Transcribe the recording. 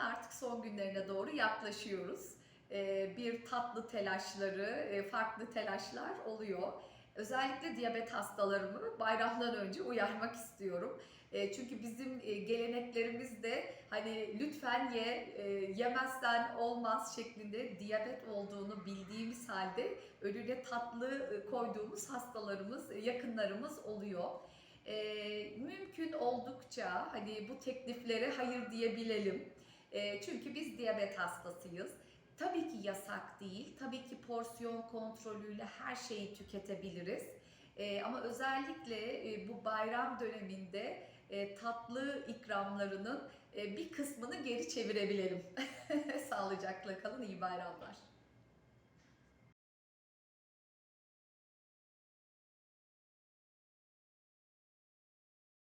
artık son günlerine doğru yaklaşıyoruz. Ee, bir tatlı telaşları, e, farklı telaşlar oluyor. Özellikle diyabet hastalarımı bayramdan önce uyarmak istiyorum. E, çünkü bizim e, geleneklerimizde hani lütfen ye, e, yemezsen olmaz şeklinde diyabet olduğunu bildiğimiz halde önüne tatlı koyduğumuz hastalarımız, yakınlarımız oluyor. E, mümkün oldukça hani bu tekliflere hayır diyebilelim. E, çünkü biz diyabet hastasıyız. Tabii ki yasak değil. Tabii ki porsiyon kontrolüyle her şeyi tüketebiliriz. E, ama özellikle e, bu bayram döneminde e, tatlı ikramlarının e, bir kısmını geri çevirebilelim. Sağlıcakla kalın, iyi bayramlar.